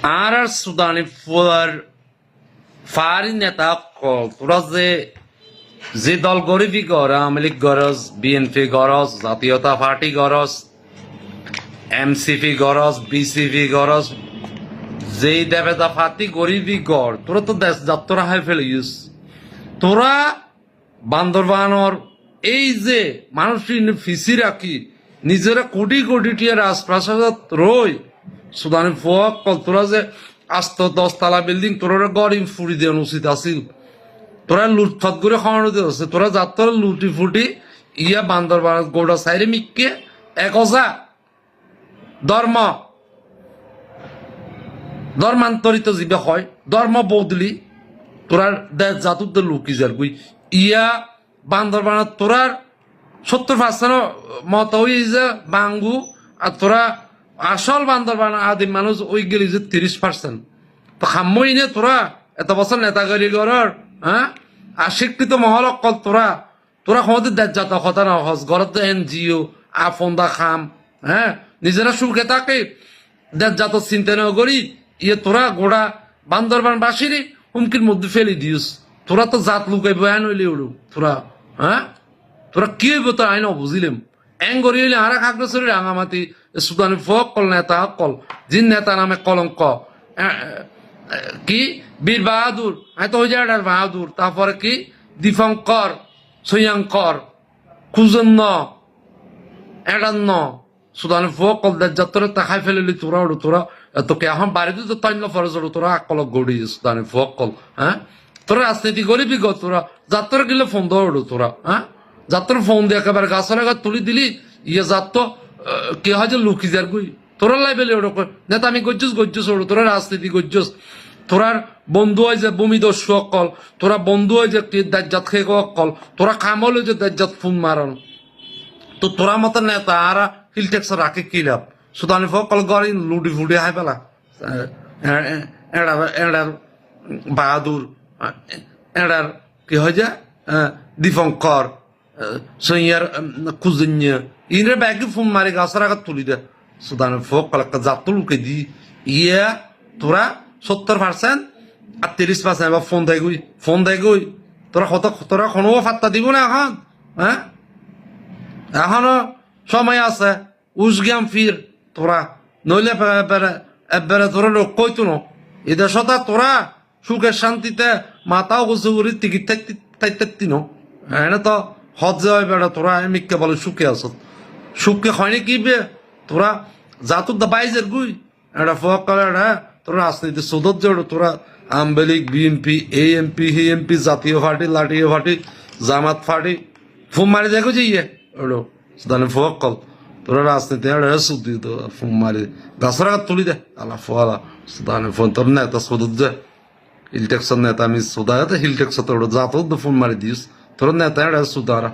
আর আর সুদানি Führer ফারি নেতা যে যে দল গরিবি গর আওয়ামী লীগ গরজ বিএনপি গরজ জাতীয়তা পার্টি গরজ এমসিপি গরজ বিসিপি গরজ যেই দেবে দা ফাতি গরিবি গড় তোরা তো দেশ যাত্রা হাই ফেলে ইউস তোরা বান্দরবানর এই যে মানুষ ফিসি রাখি নিজেরা কোটি কোটি টিয়া রাজপ্রাসাদ রই সুদানি ফোয়াক কল তোরা যে আস্ত দশতলা বিল্ডিং তোরা গরিম ফুরি দেওয়া উচিত আছিল। তোরা লুটফাট করে খাওয়ানো দিচ্ছে তোরা যাত্রা লুটি ফুটি ইয়া বান্দরবান গোড়া সাইরে মিক্কে একজা ধর্ম। ধর্মান্তরিত যিবে হয়, ধর্ম বদলি তোরার দেশ জাতুতে লুকি যার গুই। ইয়া বান্দর বান্দরবানত তোরার সত্তর পার্সেন্ট মত ওই যে বাঙ্গু, আর তোরা আসল বান্দরবান আদিম মানুষ ওই গেলি যে তিরিশ পার্সেন্ট তো নে তোরা, এত বছর নেতাগিরি গরর হ্যাঁ আশিক্ষিত মহল অকল তোরা। তোরা ক্ষমতা দেশ জাত কথা না হস ঘরত এন জিও আফন্দা খাম হ্যাঁ নিজেরা সুখে থাকে। দেশ জাত চিন্তা না করি ইয়ে তোরা গোড়া বান্দরবান বাসিরি হুমকির মধ্যে ফেলি দিস। তোরা তো জাত লুকাই বয়ান হইলে উড়ু তোরা হ্যাঁ তোরা কি হইব তোর আইন বুঝিলাম এং করি হইলে আর আগ্রসরি রাঙামাতি সুদানি ফক কল নেতা কল জিন নেতা নামে কলঙ্ক। কি? বীর বাহাদুর। আমি তো ওই জায়গাটার বাহাদুর। তারপরে কি? দীপঙ্কর সৈয়াঙ্কর কুজন্য এড়ান্ন সুদানি ফক কল দেশ যাত্রা তাকাই ফেলিলি তোরা উড়ু তোরা। তোকে এখন বাড়িতে তো তৈন্য ফরজ উড়ু তোরা, আকলক গড়ি সুদানি ফক কল হ্যাঁ তোরা রাজনীতি করিবি গো তোরা। যাত্রা গেলে ফোন দেওয়া উড়ু তোরা হ্যাঁ যাত্রা ফোন দিয়ে একেবারে গাছের আগে তুলি দিলি ইয়ে যাত্র কে হয় যে লুকি যার গুই তোরা লাইবেলে ওরক নেতা আমি গজ্জুস গজ্জুস ওড়ু তোরা রাজনীতি গজ্জুস। তোরার বন্ধু হয় যে ভূমিদস্যু অকল, তোরা বন্ধু হয় যে দাজ্জাত খেয়ে অকল, তোরা কামল যে দাজ্জাত ফোন মারন তো তোরা মতো নেতা আর হিলটেক্স রাখে কি লাভ? সুদানি ফকল গড়ি লুডি ফুডি হাই পেলা। এড়ার এড়ার বাহাদুর এড়ার কি হয় যে দীপঙ্কর গাছের আঘাত তুলি দে সুদানি ফকল একটা জাত লুকে দি ইয়ে তোরা সত্তর পার্সেন্ট আর তিরিশ পার্সেন্ট এবার ফোন দেয় গুই ফোন দেয় গুই তোরা কত তোরা কোনো ফাত্তা দিব না এখন হ্যাঁ এখনও সময় আছে উসগাম ফির তোরা নইলে এবারে তোরা লোক কইতো ন এদের সতা তোরা সুখের শান্তিতে মাথাও গুছু করি টিকিট থাকতে থাকতে এনে তো হজ যায় বেড়া, তোরা মিক্কে বলে সুখে আস সুখকে হয়নি কি বে? তোরা জাতুর দা বাইজের গুই। এটা ফক করে এটা তোরা রাজনীতি সদর জড়ো, তোরা এই এমপি হি এমপি জাতীয় পার্টি লাঠিও পার্টি, জামাত পার্টি ফোন মারি দেখো যে ইয়ে? ওড়ো সুদানে কল। তোরা রাজনীতি এটা সুদি তো ফোন মারি গাছের তুলি দে আলা ফলা সুদানে ফোন তোর নেতা সদর যে হিলটেক্সর নেতা আমি সুদা হিলটেক্সর তোর জাতো ফোন মারি দিস। তোর নেতা এটা সুদারা